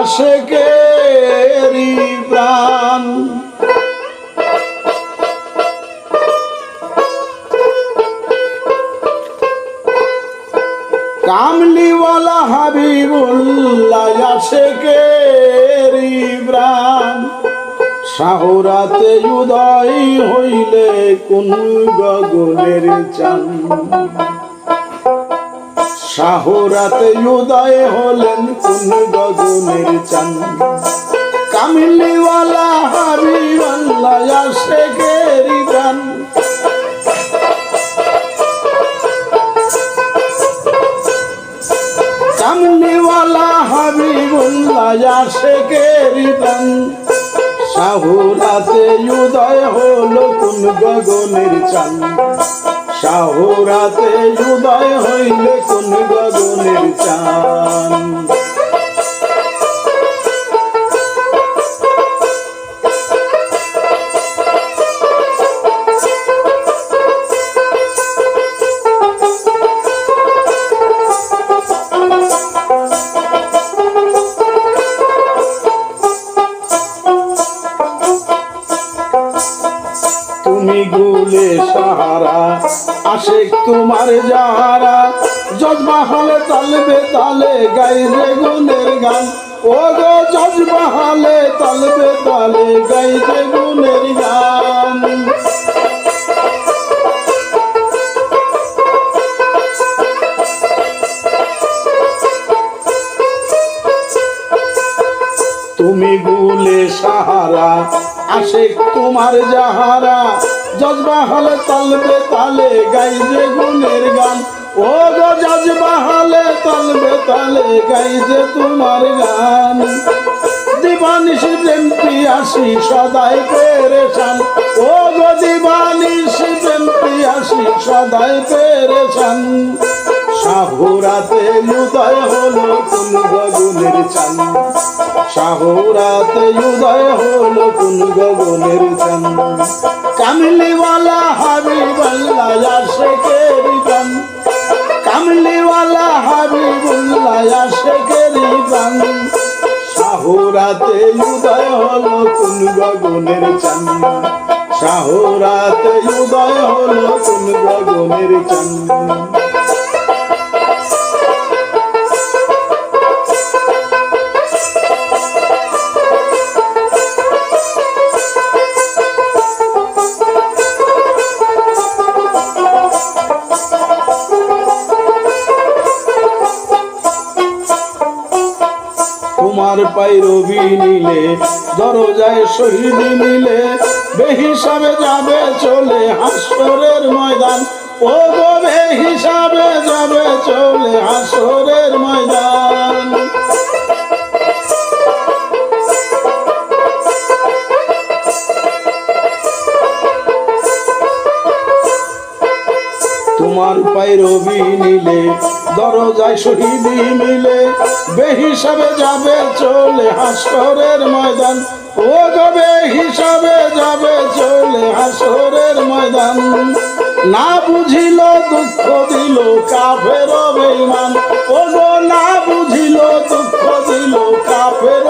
আসে কেরি প্রাণ। কামলিওয়ালা হাবিবুল্লাহ আসে প্রাণ। শাহরাতে উদয় হইলে কোন গগনের চান শাহরাতে উদয় হলেন কোন গগনের চান কামিলিওয়ালা হাবিবাল্লাহ আসে গেরি গান। কামলিওয়ালা হাবিবুল্লাহ আসে গেরি গান। শাহরাতে উদয় হলো কোন গগনের চান শাহরাতে উদয় হইলে কোন গগনের চান তুমি গুলে সাহারা আশেক তোমার যাহারা জজবা হলে তালবে তালে গাইবে গুনের গান। ও গো জজবা হলে তালবে তালে গাইবে গুনের গান। তুমি গুলে সাহারা আসে তোমার যাহারা জজবা হলে তালবে তালে গাইজে গুনের গান। ও গো জজবা হলে তালবে তালে গাইজে তোমার গান। দিবানিশি প্রেম পিয়াসি সদাই পেরেছান ও গো দিবানিশি প্রেম পিয়াসি সদাই পেরেছান শাহুরাতে উদয় হলো কোন গগনের চান। শাহুরাতে উদয় হলো কোন গগনের চান কামলিওয়ালা হাবিবাল্লাহ আসে কেরি গান কামলিওয়ালা হাবিবুল্লাহ আসে কেরি গান শাহুরাতে উদয় হলো কোন গগনের চান শাহুরাতে উদয় হলো কোন গগনের চান পাইরবি নিলে, দরজায় শহীদ নিলে, বেহিসাবে যাবে চলে হাসরের ময়দান। ও গো বেহিসাবে যাবে চলে হাসরের ময়দান। তোমার পাইরবি নিলে দরজায় শহীদি মিলে বেহিসাবে যাবে চলে হাসরের ময়দান। ও গবে হিসাবে যাবে চলে হাসরের ময়দান। না বুঝিল দুঃখ দিল কাফের বেইমান ও না বুঝিল দুঃখ দিল কাফের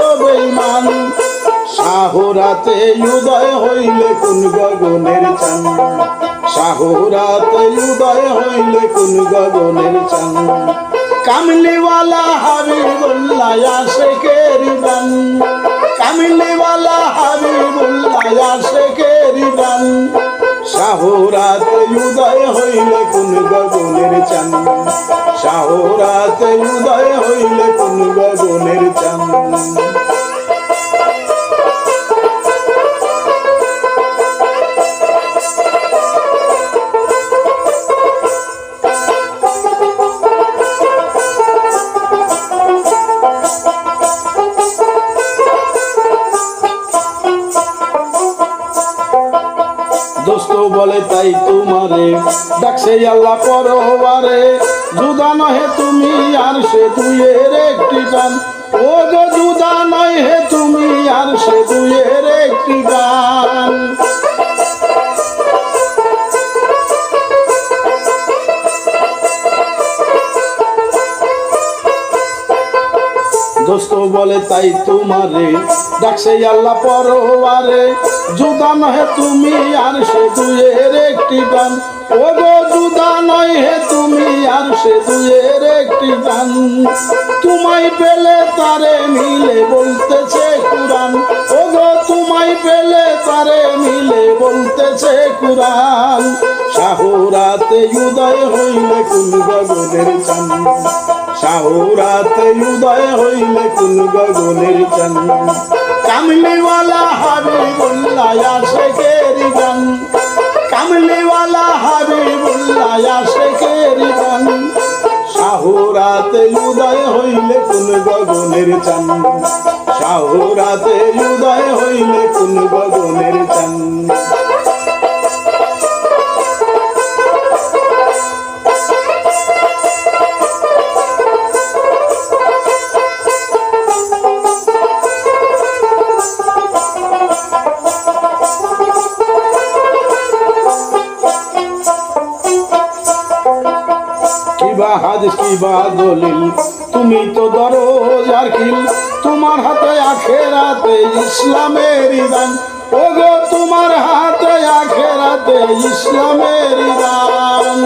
শাহরাতে উদয় হইলে কোন গগনের চান শাহরাতে উদয় হইলে কোন গগনের চান কামলিওয়ালা হাবিবুল্লাহ আসে কেরিবান কামলিওয়ালা হাবিবুল্লাহ আসে কেরিবান শাহরাতে উদয় হইলে কোন গগনের চান শাহরাতে উদয় হইলে কোন গগনের চান বলে, তাই তোমারে ডাকছে আল্লাহ পরবারে জুদা নহে তুমি আর সে দুইয়ের একটি গান। ও গো জুদা নয় হে তুমি আর সে দুইয়ের একটি গান। দোস্ত বলে, তাই তোমারে ডাকছে আল্লাহ পরোয়ারে। জুদা নহে তুমি আর সে দুয়ের একটি গান ও গো জুদা নয় হে তুমি আর সে দুয়ের একটি গান তোমায় পেলে তারে মিলে বলতেছে কুরান ও গো তোমায় পেলে তারে মিলে বলতেছে কুরান শাহরাতে উদয় হইলে কুল গগনের চান শাহরাতে উদয় হইলে কুল গগনের চান? কামলিওয়ালা হাবিবুল্লাহ আশেকেরি গান। কামলিওয়ালা হাবিবুল্লাহ আশেকেরি গান। শাহরাতে উদয় হইলে কোন গগনের চান? শাহরাতে উদয় হইলে কোন গগনের চান? কিবা হাদিস কিবা দলিল তুমি তো দরজার কিল তোমার হাতে আখেরাতে ইসলামের দান ও গো তোমার হাতে আখেরাতে ইসলামের দান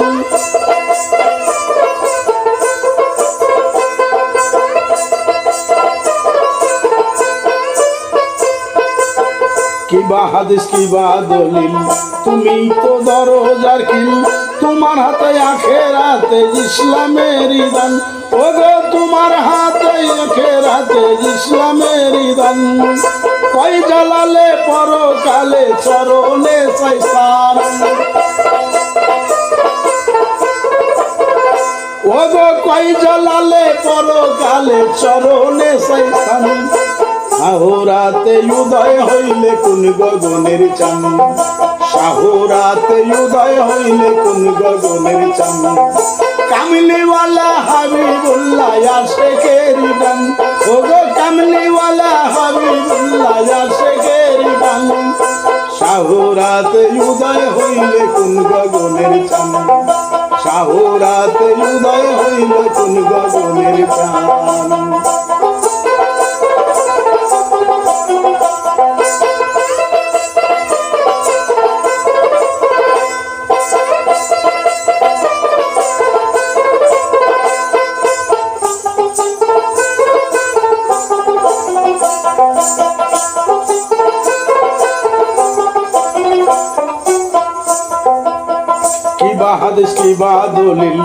কিবা হাদিস কিবা দলিল তুমি তো দরজার কিল তোমার হাতে আখেরাতে ইসলামের দান। ও গো তোমার হাতে আখেরাতে ইসলামের দান। কই জ্বালালে পরকালে চরণে সাইসার ও গো কই জ্বালালে পরকালে চরণে সাইসান শাহরাতে উদয় হইলে কোন গগনের চান। শাহরাতে উদয় হইলে কোন গগনের চান কামলিওয়ালা হাবিবুল্লাহ আশেকেরি গান ও গো কামলিওয়ালা হাবিবুল্লাহ আশেকেরি গান শাহরাতে উদয় হইলে কোন গগনের চান শাহরাতে উদয় হইলে কোন গগনের চান হাদিস দলিল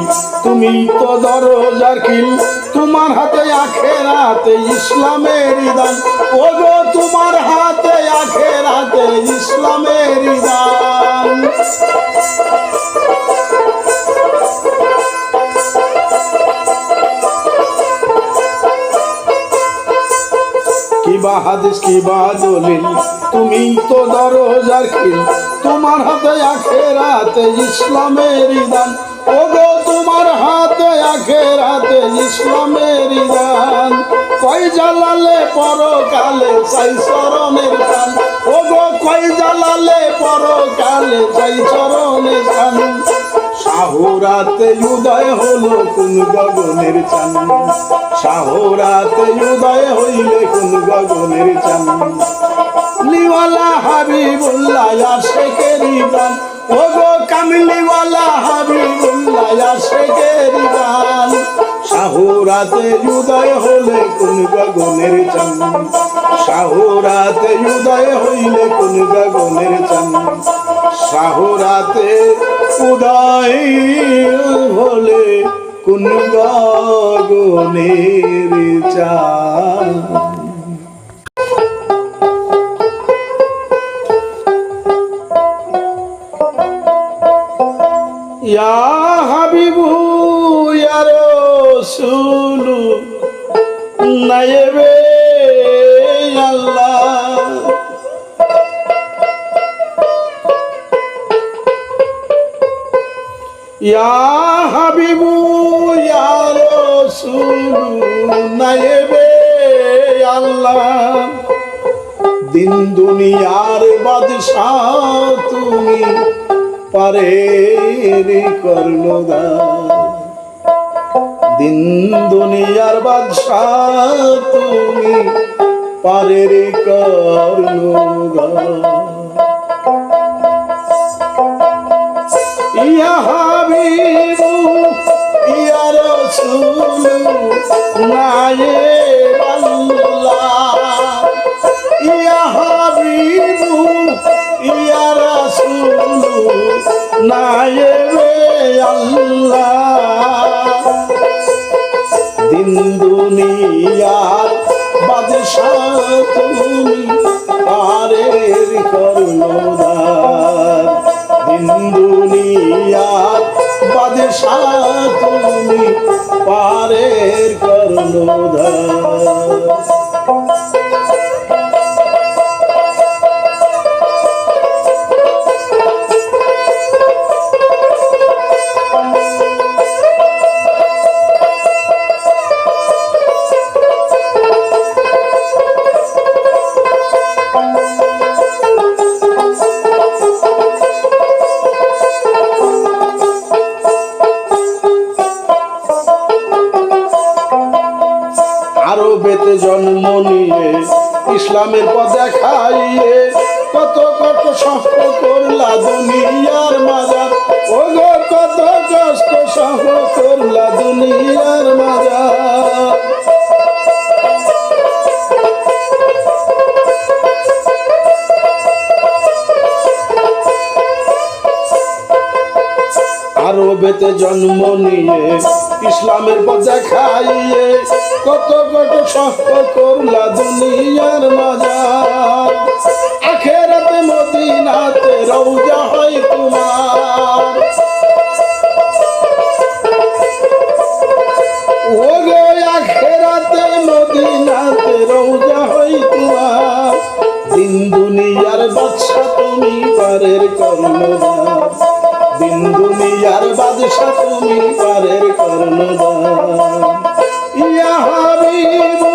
তুমি তো দরজার কিল তোমার হাতে আখেরাতে ইসলামের দান ও গো, তোমার হাতে আখেরাতে ইসলামের দান কিবা হাদিস কিবা দলিল, তুমি তো দরজার খিল তোমার হাতে আখেরাতে ইসলামের দান ও গো তোমার হাতে আখেরাতে ইসলামের দান কই জ্বালালে পরকালে চাই চরণের দান ও গো কই জ্বালালে পরকালে চাই চরণের কান শাহরাতে উদয় হলো কোন গগনের চান। শাহরাতে উদয় হইলে কোন গগনের চান। লিওয়ালা হাবিবুল্লাহ আশেকেরি গান। ও গো কামলিওয়ালা হাবিবুল্লাহ আশেকেরি গান। শাহরাতে উদয় হলে কোন গগনের চান। শাহরাতে উদয় হইলে কোন গগনের চান। শাহরাতে উদয় হলে কোন গগনের চান দিন বাদে তুমি পারের কর্ণদার করলা দুনিয়ার মাজার আরবেতে জন্ম নিয়ে ইসলামের পথ দেখাইয়ে কত কত সফর করলা দুনিয়ার মাজার আখেরাতে মদিনাতে রৌজা হয় তোমার। পারের কর্ণদার দিন দুনিয়ার বাদশা তুমি পারের কর্ণদার ইয়া হাবিবু,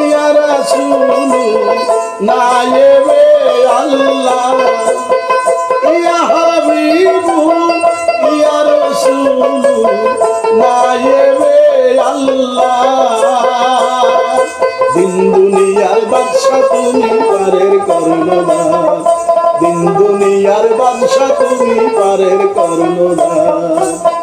ইয়া রাসূল নায়েবে আল্লাহ। ইয়া হাবিবু, ইয়া রাসূল নায়েবে আল্লাহ। দিন দুনিয়ার বাদশা তুমি পারের কর্ণদার দিন দুনিয়ার বাদশা তুমি পারের কর্ণদার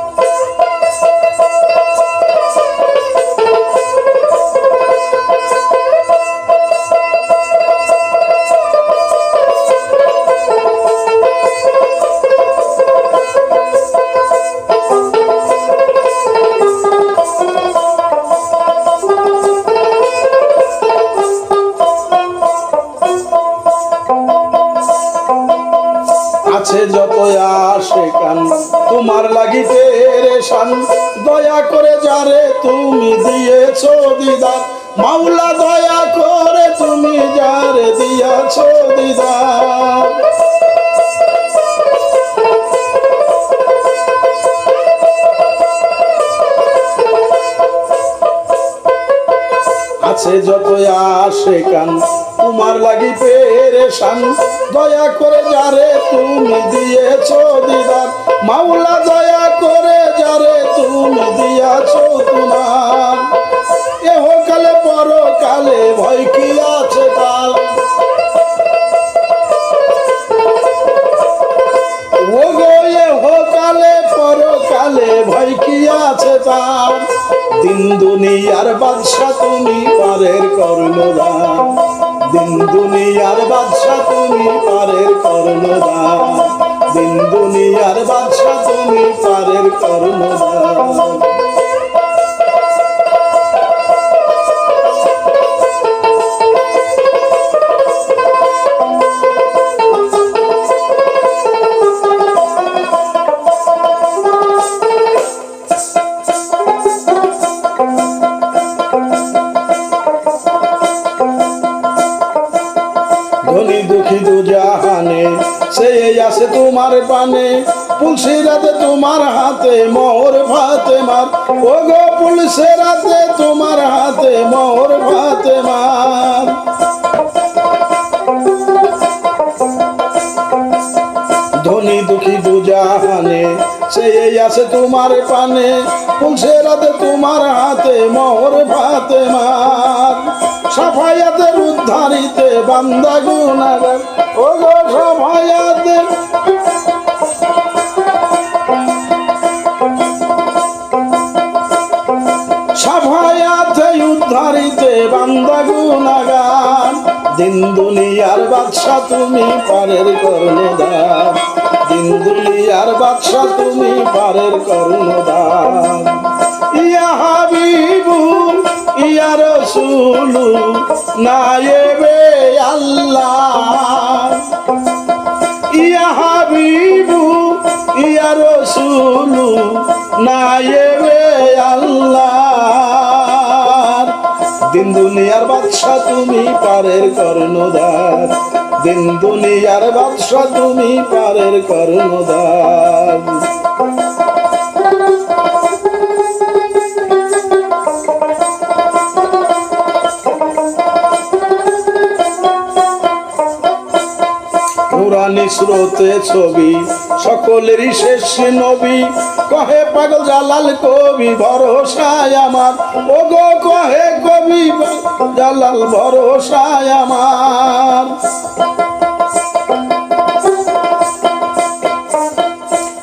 যারে তুমি দিয়েছ দিদার। মাওলা দয়া করে তুমি যারে দিয়াছ দিদার। আছে যত আসে কান, তোমার লাগি পেরেশান। দয়া করে যারে তুমি দিয়েছ দিদার। মাওলা দয়া করে যারে তুমি দিয়াছ তোমার। এহ কালে পরকালে ভয় কি আছে তার? ও গো এহ কালে পরকালে ভয় কি আছে তার? দিন দুনিয়ার বাদশা তুমি পারের কর্ণদান দিন দুনিয়ার বাদশা তুমি পারের কর্ণদান দিন দুনিয়ার বাদশা তুমি পারের কর্ণদান ও গো পুলসে রাতে তোমার হাতে মোহর ভাতে মার। ধনী দুঃখী দু জাহানে সে এই আছে তোমার পানে। পুলসে রাতে তোমার হাতে মোর ভাতে মার। সাফায়াতের উদ্ধারিতে বান্দা গুনাগার। ও গো সাফায়াতের দিন দুনিয়ার বাদশা তুমি পারের কর্ণদার দিন দুনিয়ার বাদশা তুমি পারের কর্ণদার ইয়া হাবিবু ইয়া রসুলু, নায়েবে আল্লাহ। ইয়া হাবিবু ইয়া রসুলু, নায়েবে আল্লাহ। দিন দুনিয়ার বাদশা তুমি পারের কর্ণদার দিন দুনিয়ার বাদশা তুমি পারের কর্ণদার নুরানি স্রোতে ছবি, সকলেরই শেষ নবী। কহে পাগল জালাল কবি ভরসায় আমার? ও গো কহে কবি জালাল ভরসায় আমার।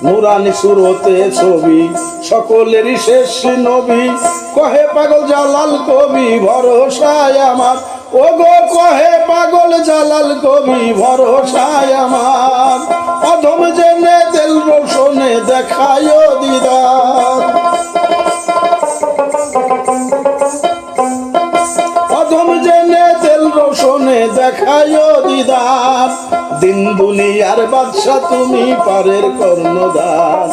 নুরানি সুরতে ছবি, সকলেরই শেষ নবী। কহে পাগল জালাল কবি ভরসায় আমার? ও গো কহে পাগল জালাল কবি, ভরসায় আমার। অধম জেনে তেল রোশনে দেখায় দিদার। অধম জেনে তেল রোশনে দেখায় দিদার। দিন দুনিয়ার বাদশা তুমি পারের কর্ণদার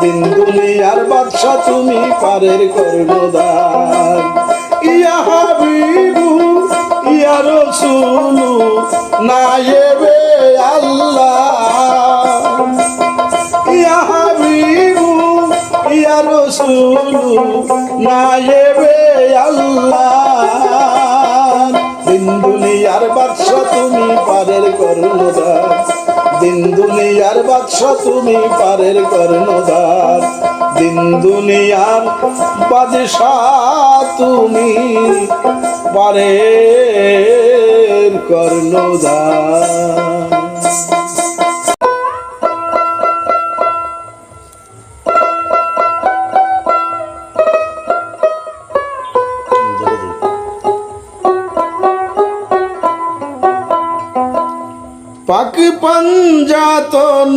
দিন দুনিয়ার বাদশা তুমি পারের কর্ণদার ইয়া হাবিবু ইয়া রসুলু নায়েবে আল্লাহ। ইয়া হাবিবু, ইয়া রসুলু নায়েবে আল্লাহ। দিন দুনিয়ার বাদশা তুমি পারের কর্ণদার দিন দুনিয়ার বাদশা তুমি পারের কর্ণদার দিন দুনিয়ার বাদশাহ তুমি পারের কর্ণদার পাক পাঞ্জাতন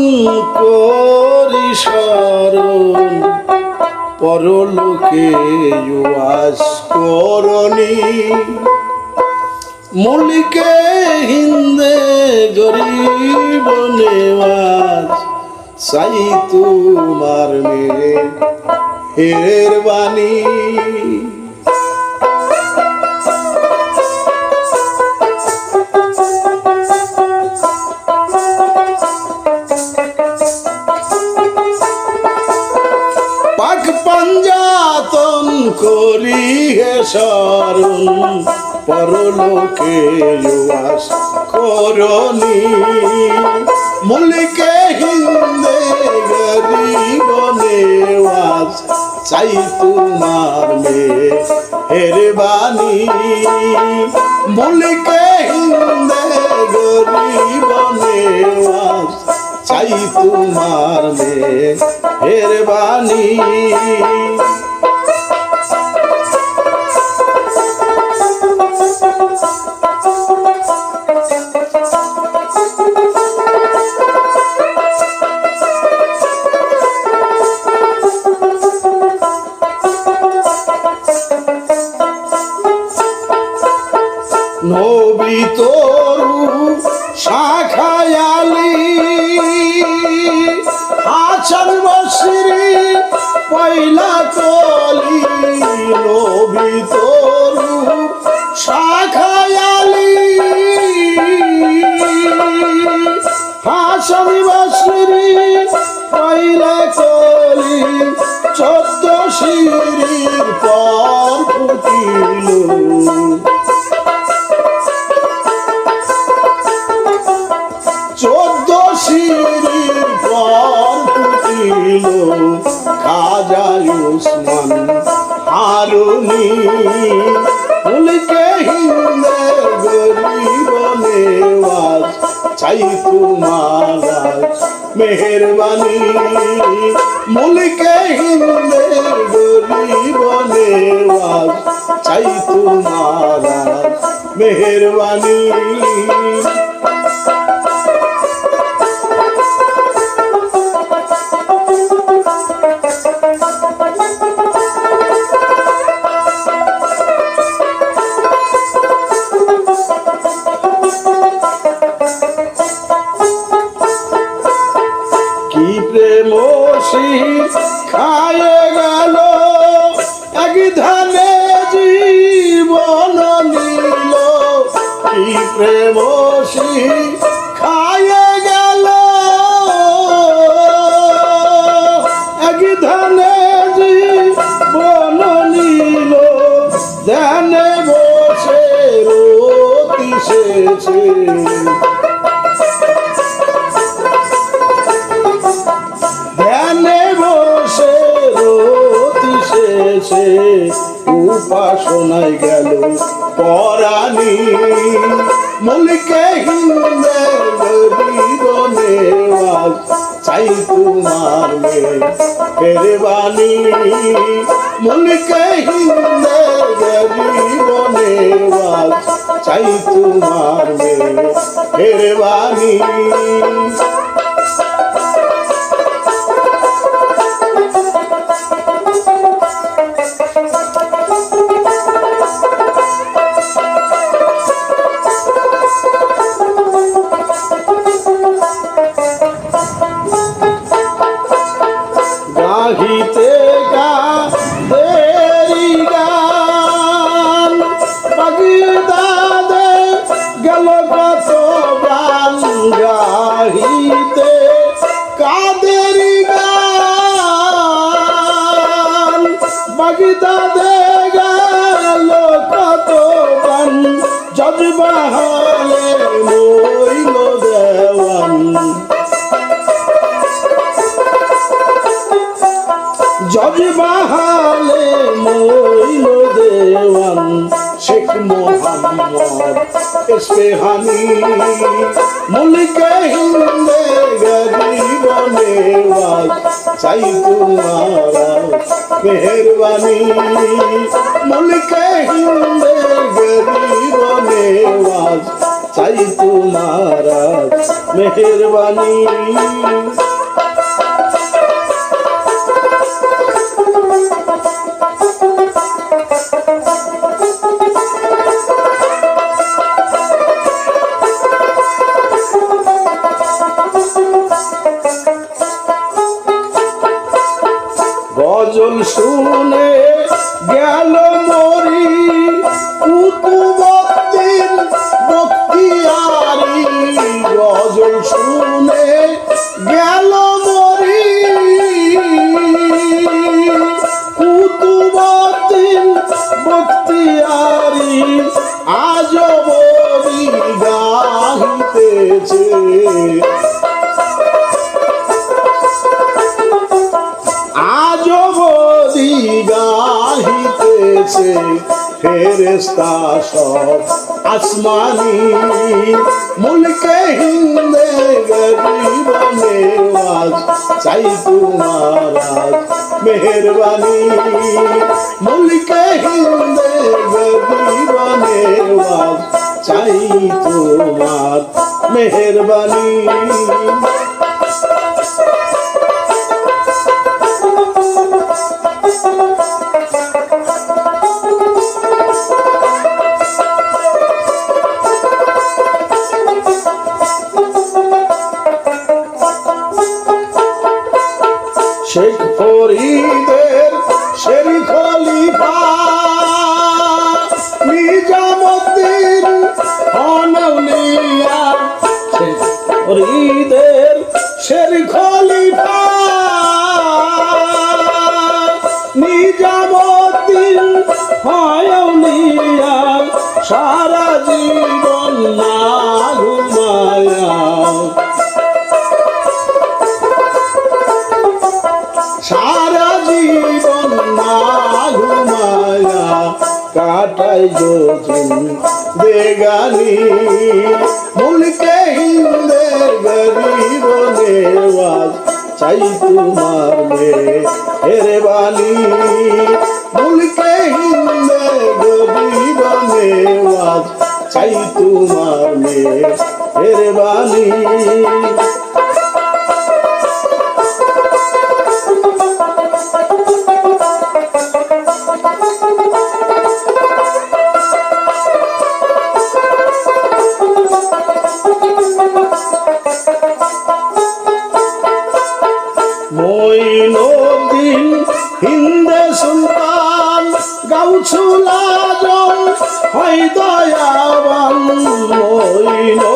করি শরণ পরলোকে ইউয়াস করণি মলিকে হিন্দে গরিব নেওয়াজ সাই তোমার মেয়ে হের বাণী। পাঞ্জাতন করি হে শরণ পরলোকে আস করণি মুলিকে হিন্দে গরিব নেওয়াজ চাই তোমার মেয়ে হের বাণী মুলিকে হিন্দে গরিব নেওয়াজ চাই তোমার মেয়ে হের বাণী নবী তরু শাখায়ালি と মেহরবানি মুলকে হিন্দে গরিব বলে চাই তোমার মেহরবানি। শেষে উপাসনায় গেল পরাণী। মুলকে হিন্দে গরিবনে চাই তোমার মেহরবানি মুলকে হিন্দে গরিবনে চাই তোমার মেহরবানি গাহিতে কাদের গান? বাগিদাদে গেল কত গান? ইস্তেহানি মুলকে হিন্দে গরিব নেওয়াজ চাই তোমার মেহরবানি মুলকে হিন্দে গরিব চাই আসমানি মুলকে হিন্দে গরিব নেওয়াজ চাই তোমার মেহরবানি। মুলকে হিন্দে গরিব নেওয়াজ চাই তোমার মেহরবানি। কাটাই যোজন দেগানি মুলকে হিন্দে গরিব নেওয়াজ চাই তোমার মে হেরে বানি মুলকে হিন্দে গরিব নেওয়াজ চাই তোমার মে হেরে বানি 诶呦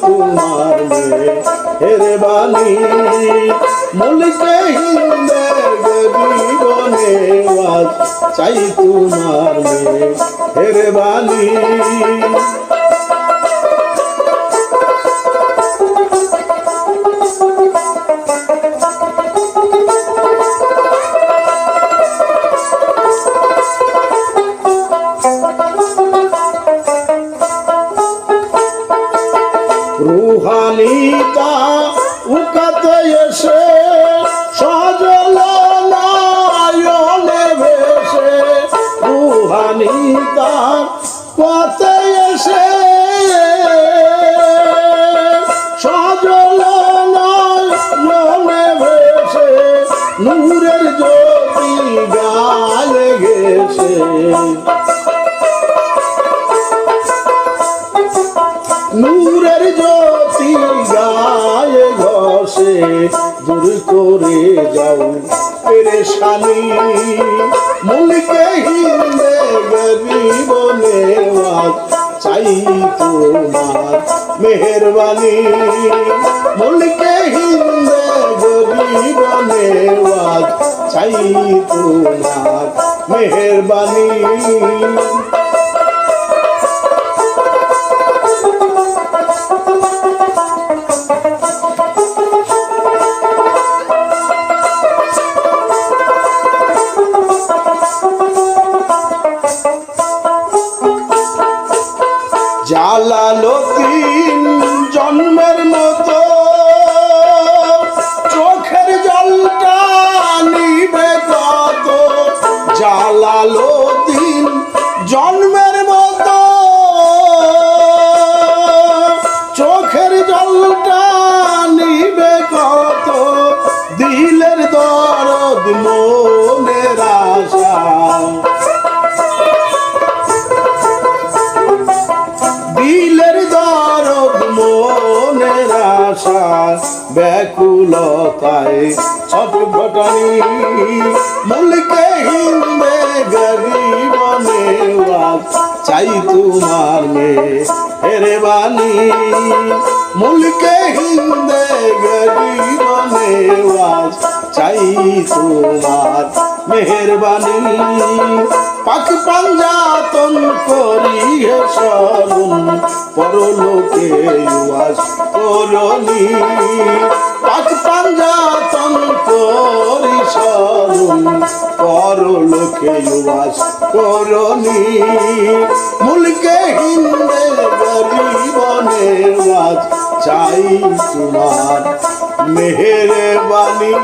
তোমার মে হেরে বানি মুলকে হিন্দে গরিব নেওয়াজ চাই তোমার মে হেরে বানি মেহরবানি। মুলকে হিন্দে গরিব নেওয়াজ চাই তোমার মেহরবানি। ব্যাকুলতায় ছটফটানি মুলকে হিন্দে গরিব নেওয়াজ চাই তোমার মে হেরে বালি মুলকে হিন্দে গরিব নেওয়াজ চাই তোমার মেহরবানি। পাক পাঞ্জাতন করি হে সরুন পরলোকে উয়াস করনি পাক পাঞ্জাতন করি সরুন পরলোকে উয়াস করনি মুলকে হিন্দে গরিব নেওয়াজ চাই তোমার মেহরবানি।